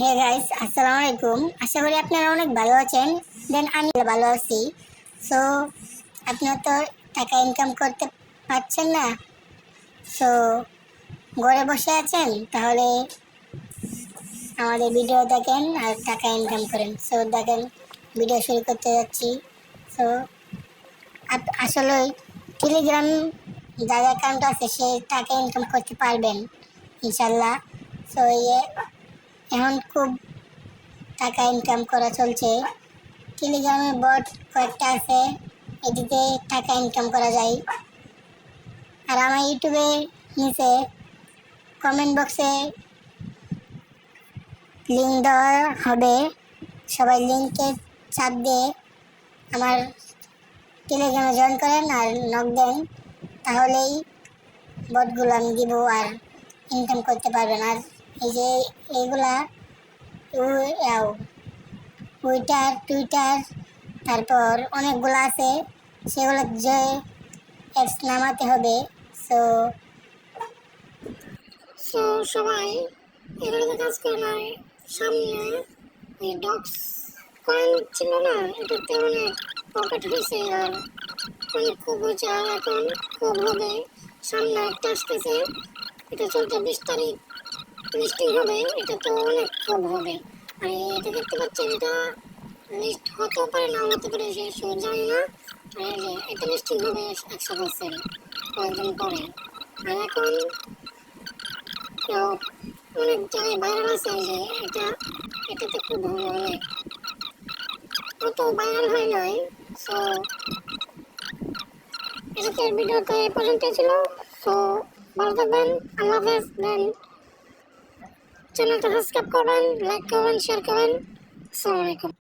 Hey guys আসসালামু আলাইকুম আশা করি আপনারা অনেক ভালো আছেন। দেন আমি ভালো আছি। সো আপনারা তো টাকা ইনকাম করতে পারছেন না। সো ঘরে বসে আছেন? তাহলে আমাদের ভিডিও দেখেন আর টাকা ইনকাম করেন। সো দেখেন ভিডিও শুরু করতে যাচ্ছি। সো আসলে টেলিগ্রাম যার অ্যাকাউন্ট আছে, সে টাকা ইনকাম করতে পারবেন, ইনশাল্লাহ। সো ইয়ে এখন খুব টাকা ইনকাম করা চলছে। টেলিগ্রামে বট কয়েকটা আছে এটিতে টাকা ইনকাম করা যায়। আর আমার ইউটিউবে নিচে কমেন্ট বক্সে লিঙ্ক দেওয়া হবে। সবাই লিঙ্কে চাপ দিয়ে আমার টেলিগ্রামে জয়েন করেন আর নক দেন, তাহলেই বটগুলো আমি দিব আর ইনকাম করতে পারবেন। আর এই যে এইগুলা টুইটার টুইটার, তারপর অনেকগুলো আছে, সেগুলো যে অ্যাপস নামাতে হবে সো সো সবাই এগুলোতে কাজ করে না, সামনে ওই ডক্স কয়েন ছিল না এটাতে অনেক পকেট হয়েছে আর অনেক খুব হয়েছে, আর এখন খুব হবে সামনে একটা আসতেছে, এটা চলতে বিশ তারিখ। লিস্টিং হবে, এটা তো অনেক খুব হবে। আর এটা দেখতে পাচ্ছেন, এটা লিস্ট হতেও পারে, না হতে পারে, সে সে জানি না। আর যে, এটা লিস্টিং হবে একশো পার্সেন্ট কয়েকদিন পরে। আর এখন তো অনেক জায়গায় ভাইরাল আছে যে এটা এটাতে খুব ভালো অনেক অত ভাইরাল হয় নাই সো এটাতে ভিডিওতে এই পর্যন্ত ছিল। সো ভালো থাকবেন, আল্লাহ হাফেজ দেন চ্যানেলটা সাবস্ক্রাইব করবেন লাইক করবেন শেয়ার করবেন আসসালামু আলাইকুম